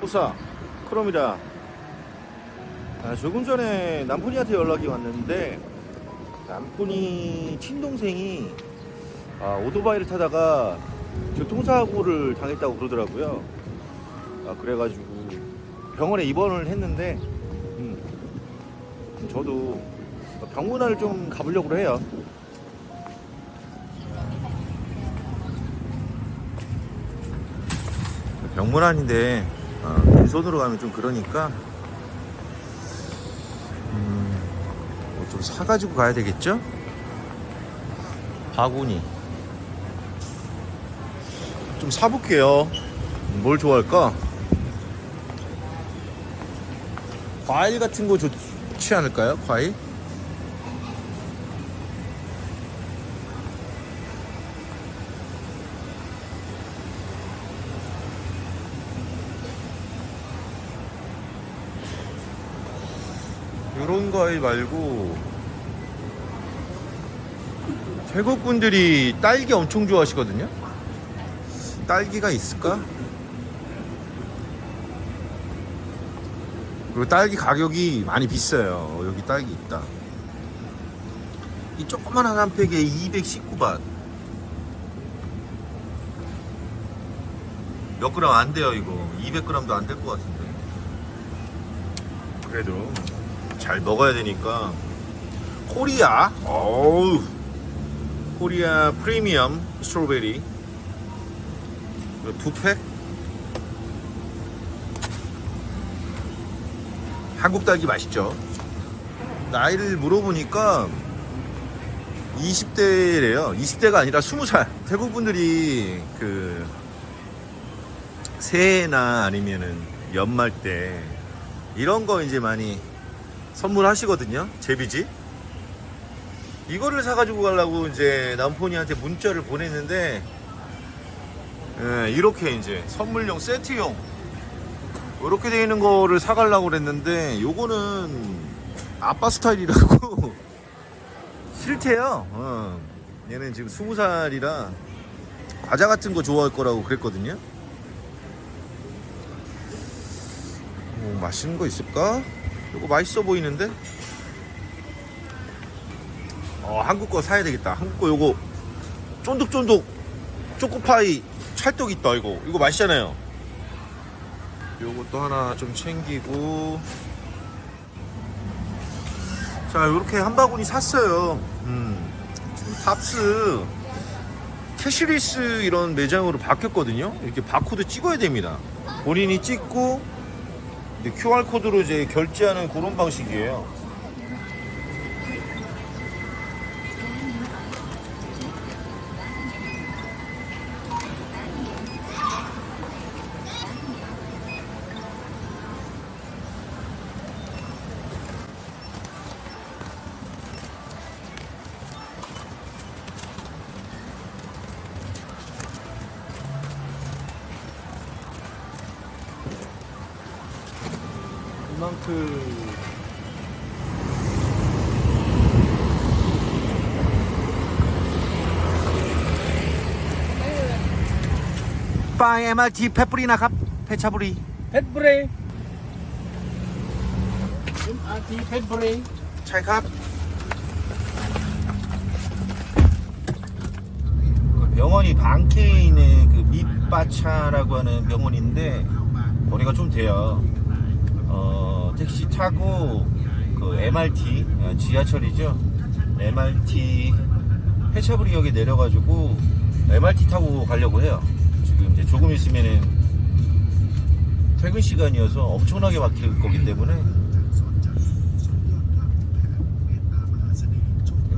호사 크롬이다 아, 조금 전에 남편이한테 연락이 왔는데 남편이 친동생이 아, 오토바이를 타다가 교통사고를 당했다고 그러더라고요. 아, 그래가지고 병원에 입원을 했는데 음, 저도 병문안을 좀 가보려고 해요. 병문안인데 아, 빈손으로 가면 좀 그러니까 음, 뭐 좀 사가지고 가야 되겠죠? 바구니 좀 사볼게요 뭘 좋아할까? 과일 같은 거 좋지 않을까요? 과일? 이런 과일 말고 태국 분들이 딸기 엄청 좋아하시거든요. 딸기가 있을까? 그리고 딸기 가격이 많이 비싸요. 여기 딸기 있다. 이 조그만한 한 팩에 219바. 몇 그램 안 돼요, 이거. 200g도 안 될 것 같은데. 그래도 잘 먹어야 되니까. 코리아. 어우. 코리아 프리미엄 스트로베리. 이거 두 팩. 한국 딸기 맛있죠. 나이를 물어보니까 20대래요. 20대가 아니라 20살. 태국 분들이 그 새해나 아니면은 연말 때 이런 거 이제 많이 선물하시거든요. 제비지. 이거를 사가지고 가려고 이제 남편이한테 문자를 보냈는데 예, 이렇게 이제 선물용 세트용 이렇게 되어 있는 거를 사가려고 그랬는데 요거는 아빠 스타일이라고 싫대요. 어. 얘는 지금 20살이라 과자 같은 거 좋아할 거라고 그랬거든요. 뭐 맛있는 거 있을까? 이거 맛있어 보이는데? 어, 한국 거 사야 되겠다. 한국 거 요거 쫀득쫀득 초코파이 찰떡 있다 이거. 이거 맛있잖아요. 요것도 하나 좀 챙기고 자 이렇게 한 바구니 샀어요 음, 탑스 캐시리스 이런 매장으로 바뀌었거든요 이렇게 바코드 찍어야 됩니다 본인이 찍고 QR코드로 이제 결제하는 그런 방식이에요 빠이 MRT 페뿌리 나갑 페차부리 เพชรบุรี MRT เพชรบุรี ใช่ครับ 명원이 방케에 있는 그 밑바차라고 하는 명원인데 거리가 좀 돼요. 어, 택시 타고 그 MRT 어, 지하철이죠. MRT 해차부리역에 내려가지고 MRT 타고 가려고 해요. 이제 조금 있으면은 퇴근 시간이어서 엄청나게 막힐 거기 때문에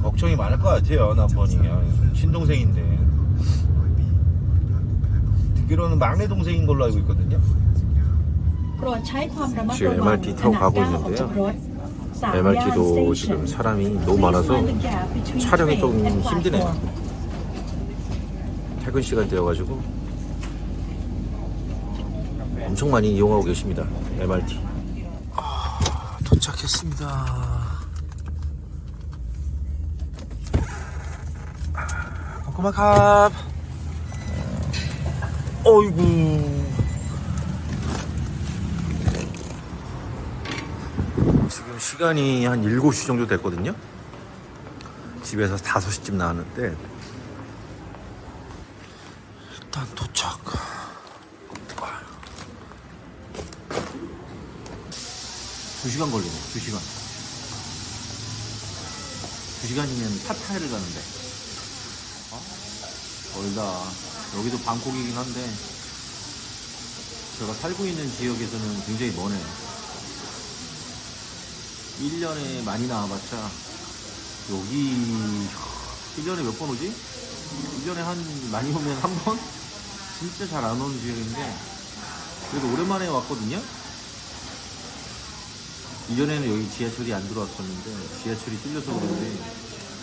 걱정이 많을 것 같아요 남편이. 아, 친동생인데. 듣기로는 막내 동생인 걸로 알고 있거든요. 지금 MRT 타고 가고 있는데요. MRT도 지금 사람이 너무 많아서 촬영이 좀 힘드네요. 퇴근 시간 되어가지고 엄청 많이 이용하고 계십니다. MRT. 아, 도착했습니다. 고마캅. 어이구. 지금 시간이 한 7시 정도 됐거든요. 집에서 5시쯤 나왔는데 일단 2시간 걸리네. 2시간. 2시간이면 팟타이를 가는데. 어? 멀다. 여기도 방콕이긴 한데 제가 살고 있는 지역에서는 굉장히 머네요. 1년에 많이 나와봤자 여기 1년에 몇 번 오지? 1년에 한 많이 오면 한 번? 진짜 잘 안 오는 지역인데 그래도 오랜만에 왔거든요. 이전에는 여기 지하철이 안 들어왔었는데 지하철이 뚫려서 그런지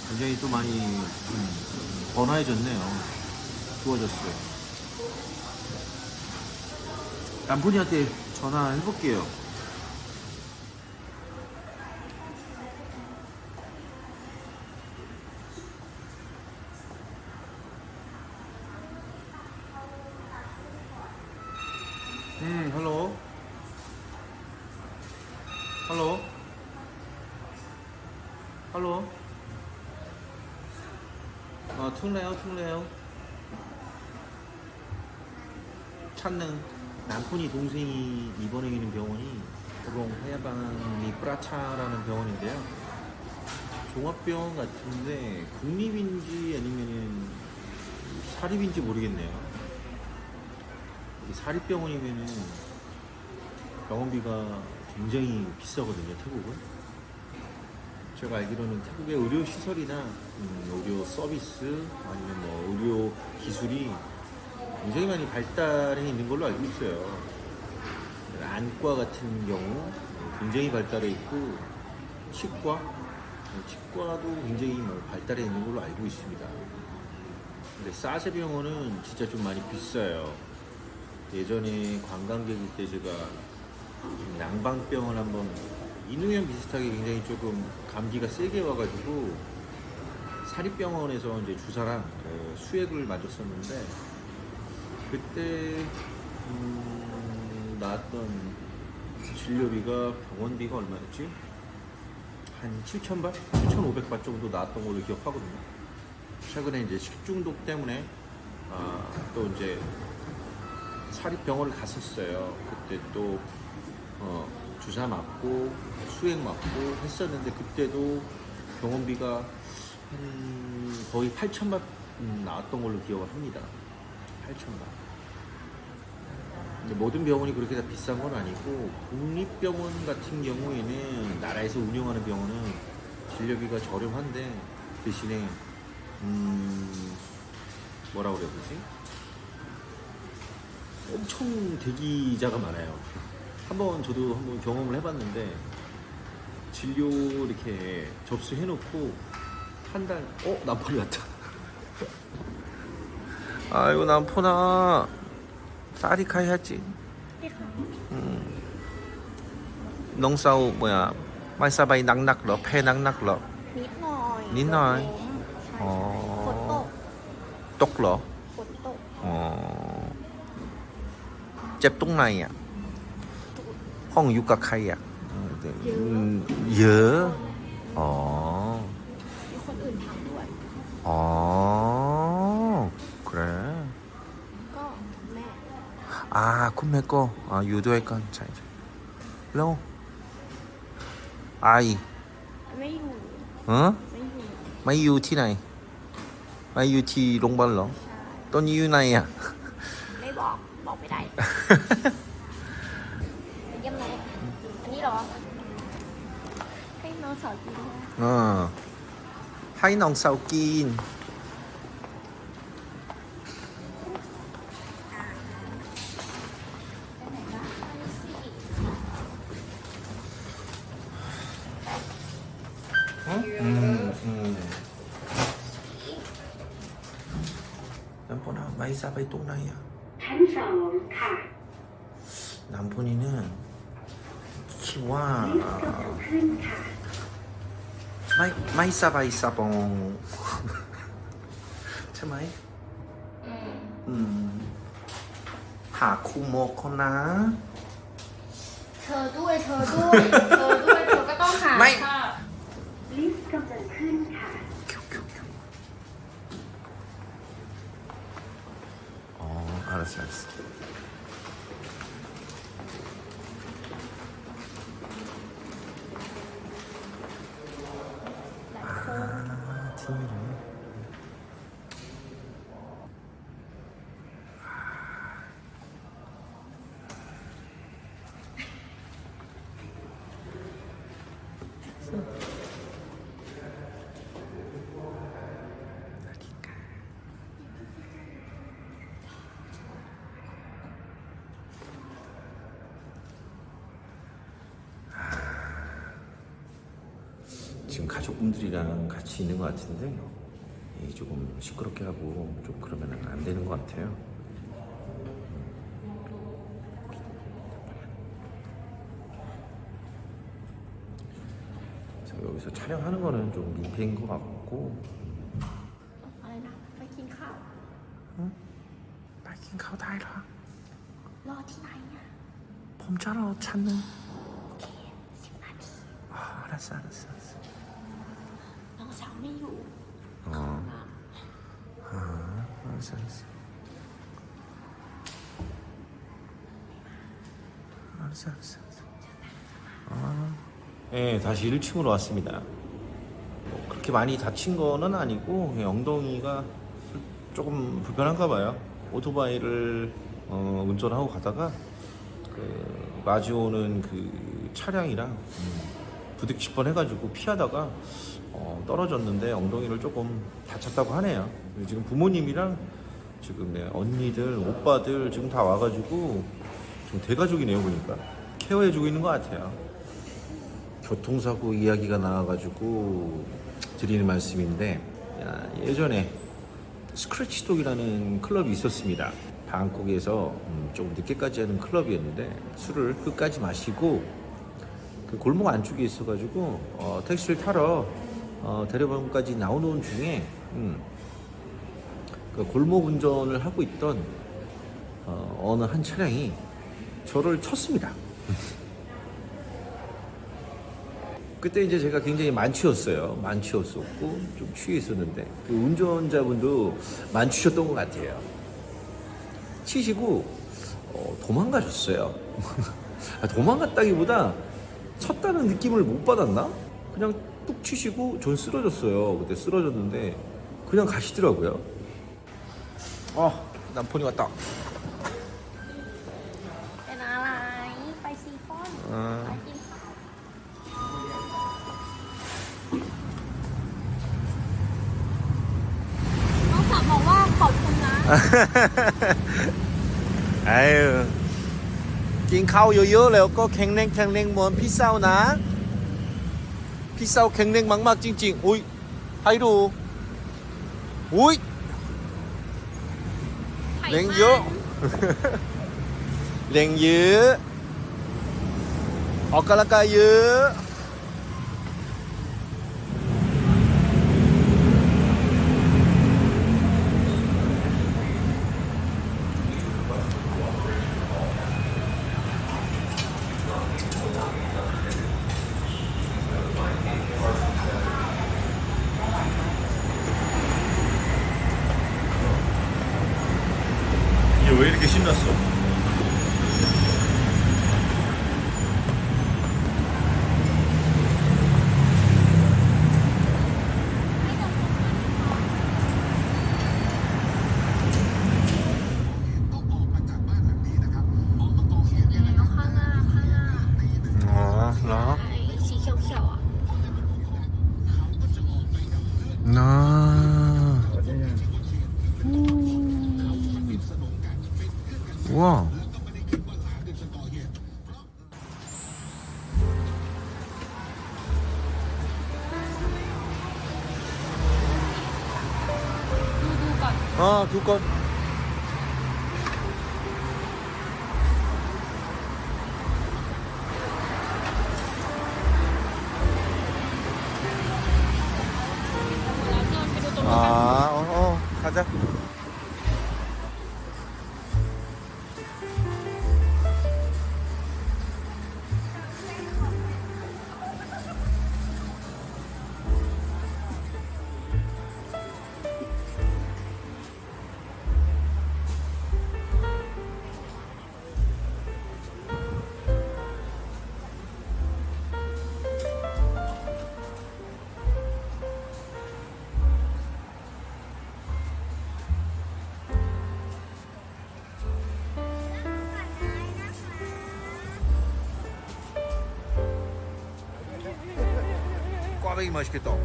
굉장히 또 많이 음, 번화해졌네요. 좋아졌어요. 남편이한테 전화해볼게요. 음, 헬로. 헬로. 헬로. 아, 퉁래요, 퉁래요. 찾는 남편이 동생이 입원해 있는 병원이 도롱 하야방이 프라차라는 병원인데요. 종합병원 같은데 국립인지 아니면은 사립인지 모르겠네요. 이 사립병원이면은 병원비가 굉장히 비싸거든요, 태국은. 제가 알기로는 태국의 의료 시설이나 음, 의료 서비스 아니면 뭐 의료 기술이 굉장히 많이 발달해 있는 걸로 알고 있어요. 안과 같은 경우 굉장히 발달해 있고 치과, 어, 치과도 굉장히 뭐 발달해 있는 걸로 알고 있습니다. 근데 사세 병원은 진짜 좀 많이 비싸요. 예전에 관광객일 때 제가 양방병원 한번 인후염 비슷하게 굉장히 조금 감기가 세게 와가지고 사립병원에서 이제 주사랑 그 수액을 맞았었는데 그때 음, 나왔던 진료비가 병원비가 얼마였지? 한 7,000바? 7,500바 정도 나왔던 걸로 기억하거든요. 최근에 이제 식중독 때문에 아, 또 이제 사립병원을 갔었어요. 그때 또 어, 주사 맞고 수액 맞고 했었는데 그때도 병원비가 한 거의 8천만 나왔던 걸로 기억을 합니다. 8천만. 근데 모든 병원이 그렇게 다 비싼 건 아니고 국립병원 같은 경우에는 나라에서 운영하는 병원은 진료비가 저렴한데 대신에 음 뭐라 그래야 되지? 엄청 대기자가 많아요. 한번 저도 한번 경험을 해봤는데 진료 이렇게 접수해놓고 한 달, 어? 남포리 왔다. 아이고 남포나 쌀이 가야지. 음. 농사우 뭐야? 말사바이 낙낙러 패 낙낙러 니노이. 어. 어. 똑러. 어. 잽똥라이야 ห้องอยู่กับใครอะเยอะ อ๋อคนอื่นทำด้วย อ๋อครับก็แม่ อ่า คุณแม่ก็อยู่ด้วยกันใช่ใช่แล้วไอไม่อยู่ฮะไม่อยู่ ไม่อยู่ที่ไหน ไม่อยู่ที่โรงพยาบาลเหรอตอนนี้อยู่ไหนอะ ไม่บอก บอกไม่ได้ อ่าให้น้องเสากินน้ำพนอะไม่ทราบไปตรงไหนอะชั้นสองค่ะน้ำพนนี่เนี่ยคิดว่าขึ้นค่ะ 마이 마이 싸바이 싸봉 참아이 อืม 음 하쿠모코나 เธอด้วย เธอด้วย เธอด้วย เธอก็ต้อง หา ไม่ ค่ะ ลิฟต์กำลังขึ้นค่ะ 어, 알았어, 알았어. 지금 가족분들이랑 같이 있는 것 같은데 이 조금 시끄럽게 하고 좀 그러면 안 되는 것 같아요. 그래서 여기서 촬영하는 거는 좀 민폐인 것 같고 อะไรนะ ไปกินข้าว 빨긴 가오 다이라 รอที่ไหนอ่ะ 봄자러 찾는 สิบ 알았어 알았어 아. 네 다시 1층으로 왔습니다 뭐 그렇게 많이 다친 거는 아니고 그냥 엉덩이가 조금 불편한가 봐요 오토바이를 어, 운전하고 가다가 그 마주오는 그 차량이랑 음, 부딪힐 뻔 해가지고 피하다가 어, 떨어졌는데 엉덩이를 조금 다쳤다고 하네요. 지금 부모님이랑 지금 네, 언니들, 오빠들 지금 다 와가지고 지금 대가족이네요 보니까 케어해주고 있는 것 같아요. 교통사고 이야기가 나와가지고 드리는 말씀인데 야, 예전에 스크래치독이라는 클럽이 있었습니다. 방콕에서 음, 조금 늦게까지 하는 클럽이었는데 술을 끝까지 마시고 그 골목 안쪽에 있어가지고 어, 택시를 타러 어, 대려봉까지 나오는 중에 음, 그 골목 운전을 하고 있던 어, 어느 한 차량이 저를 쳤습니다. 그때 이제 제가 굉장히 만취였어요. 만취였었고 좀 취해 있었는데 그 운전자분도 만취셨던 것 같아요. 치시고 어, 도망가셨어요. 아, 도망갔다기보다 쳤다는 느낌을 못 받았나? 그냥 뚝 치시고 전 쓰러졌어요. 그때 쓰러졌는데 그냥 가시더라고요. 어, 남편이 왔다. น้องสาวบอกว่าขอบคุณนะไอ้กินข้าวเยอะๆแล้วก็แข็งแรงแข็งแรงเหมือนพี่สาวนะ พี่สาวแข็งแรงมากๆจริง ๆ อุ้ยให้ดู อุ้ยแรงเยอะ แรงเยอะ 어까라까유 왜 이렇게 신났어? 아, 두 건. 꽈배기 맛있겠다.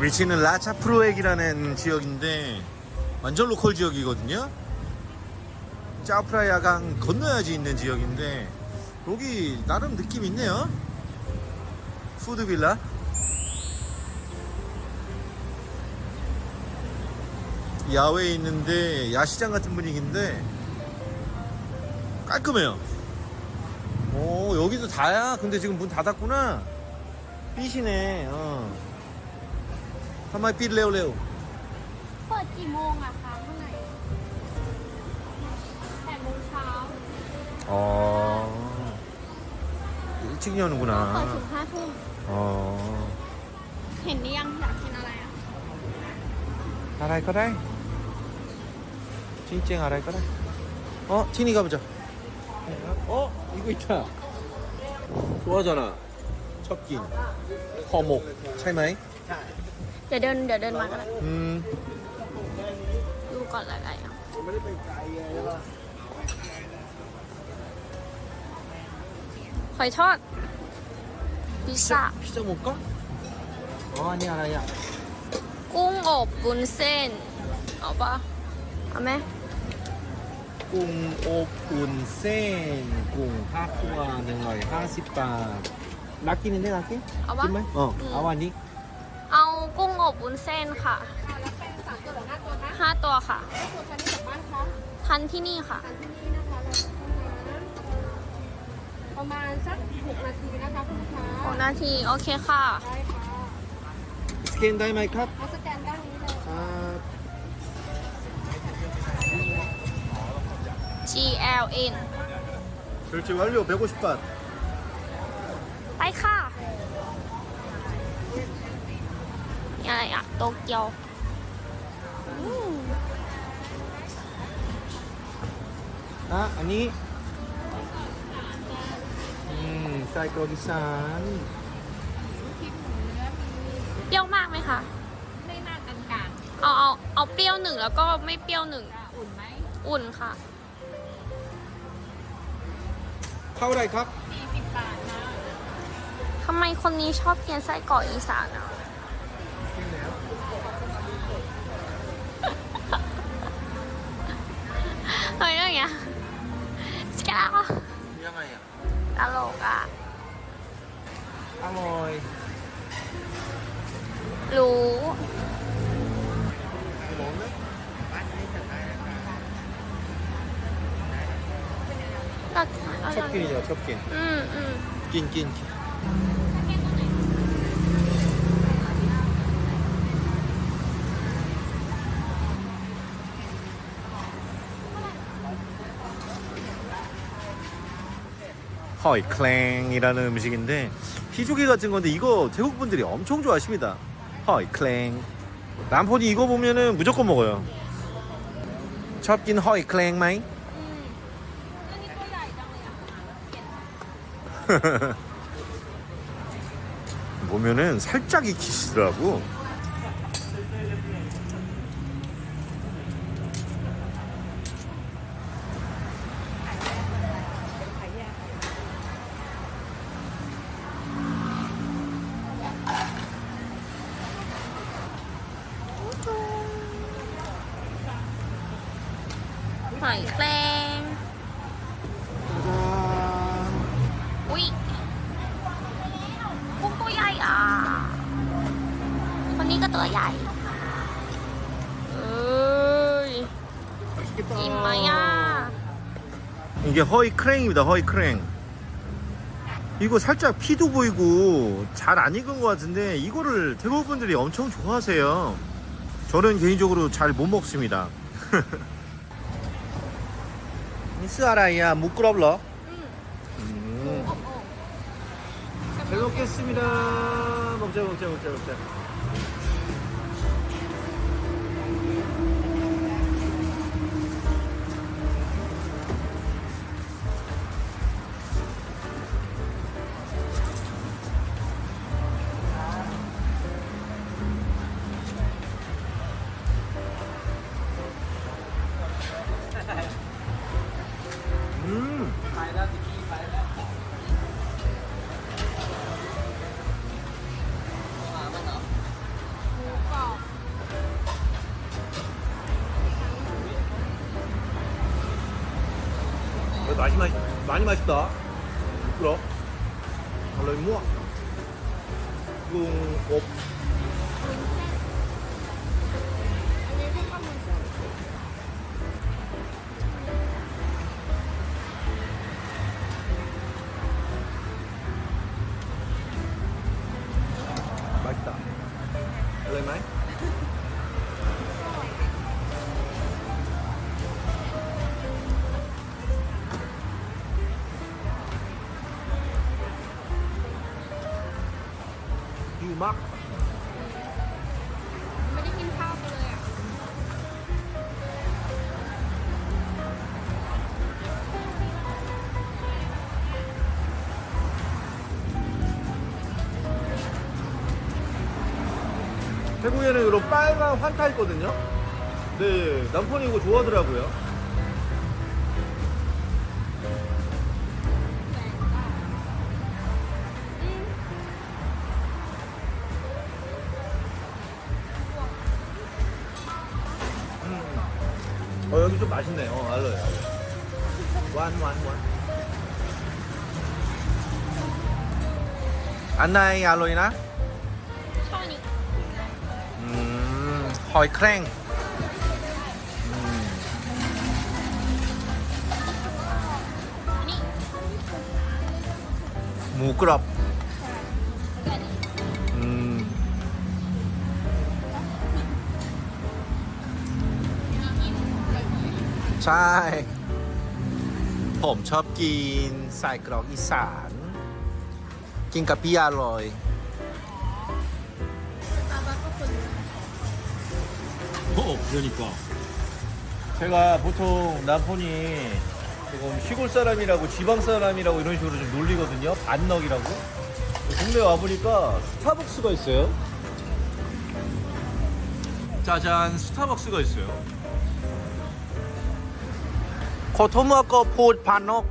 위치는 라차프로액이라는 지역인데 완전 로컬 지역이거든요. 짜프라야강 건너야지 있는 지역인데 여기 나름 느낌 있네요. 푸드빌라. 야외에 있는데 야시장 같은 분위기인데 깔끔해요. 오 여기도 다야. 근데 지금 문 닫았구나. 삐시네. 어. 가만히 삐 레오 레오. เปิดกี่โมงอะคะข้างในแปดโมงเช้า 어. 일찍 เปิด 여는구나. ถึงห้าทุ่ม 어. เห็นหรือยังอยากกินอะไรอะ 알아이 거라이. 찡찡 알아이 거라이. 어, 티니 가보자. 어, 이거 있다. 좋아하잖아. 첩긴. 허목. 차이마이. เดี๋ยวเดินเดี๋ยวเดินมากัน 음. ดูก่อนอะไรอะหอยทอดพิซซ่า 피자 먹을까? 어, 아니 알아야. กุ้งอบบุนเส้น เอาปะเอาไหม กุ้งอบอุ่นเส้นกุ้งห้าตัวหนึ่งร้อยห้าสิบบาทรักกินอันนี้รักกินเอาไหมเอาวันนี้เอากุ้งอบวุ้นเส้นค่ะห้าตัวค่ะทันที่นี่ค่ะ ประมาณสักหกนาทีนะคะคุณลูกค้าหกนาที โอเคค่ะสแกนได้ไหมครับ G L N 결제 완료 150ባት. ไปค่ะนี่อะไรอะโตเกียวอืม 아, 아니. 음, 쌀거기산. เปรี้ยวมากไหมคะ ไม่มากกลาง เอาเอาเอาเปรี้ยวหนึ่งแล้วก็ไม่เปรี้ยวหนึ่ง ๆอุ่นไหม อุ่นค่ะ ท่าไรครับ 40 บาทนะทำไมคนนี้ชอบกินไส้กรอกอีสานอะเฮ้ยอะไรเงี้สกาวยังไงอะตลกอะ อร่อย รู้ 첩긴이냐 첩긴 응응. 낀낀낀. 허이클랭이라는 음식인데 피조개 같은 건데 이거 태국 분들이 엄청 좋아하십니다. 허이클랭. 남포디 이거 보면은 무조건 먹어요. 첩긴 허이클랭 마이? 보면은 살짝 익히시더라고. 허이 크랭입니다. 허이 크랭. 이거 살짝 피도 보이고 잘 안 익은 것 같은데 이거를 태국 분들이 엄청 좋아하세요. 저는 개인적으로 잘 못 먹습니다. 니스아라이야 무끄럽러. 음. 잘 먹겠습니다. 먹자 먹자 먹자 먹자. 맛이 맛 많이 맛있다. 그럼 얼른 모아. 이거 없. 태국에는 이런 빨간 환타 있거든요. 네, 남편이 이거 좋아하더라고요. 음. 어, 여기 좀 맛있네. 어, 알로에. 완, 완, 완. 안나이 알로이나? หอยแครงหมูกรอบใช่ ผมชอบกินใส่กรอกอีสาน กินกับพี่อร่อย 어, 그러니까. 제가 보통 남편이 조금 시골 사람이라고 지방 사람이라고 이런 식으로 좀 놀리거든요. 반넉이라고. 동네 와보니까 스타벅스가 있어요. 짜잔, 스타벅스가 있어요. 코토모코 푸드 반넉.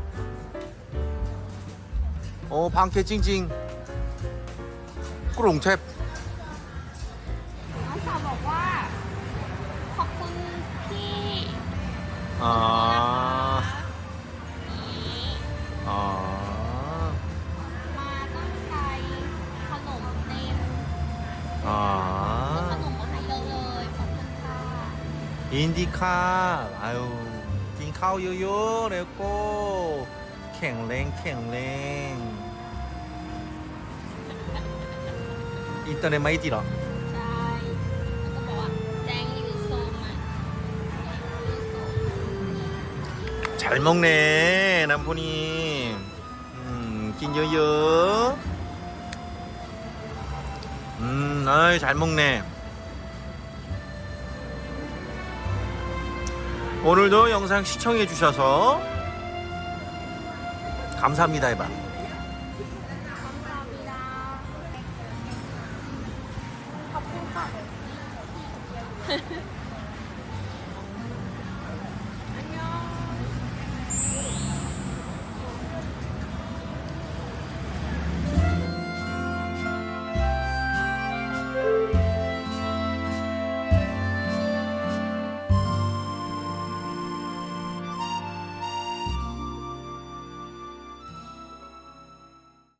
어, 방캐 찡찡. 꾸롱탭. น้องสาวบอกว่า อ๋ออ๋อ มาตั้งใจขนมเต็มอ๋อขนมมาให้เยอะเลยขอบคุณค่ะยินดีครับอาวกินข้าวเยอะๆแล้วก็แข็งแรงแข็งแรงอินเตอร์เน็ตไม่ติดหรอ 잘 먹네 남편이 음, 낀 여여 음, 아이 잘 먹네. 오늘도 영상 시청해 주셔서 감사합니다 해봐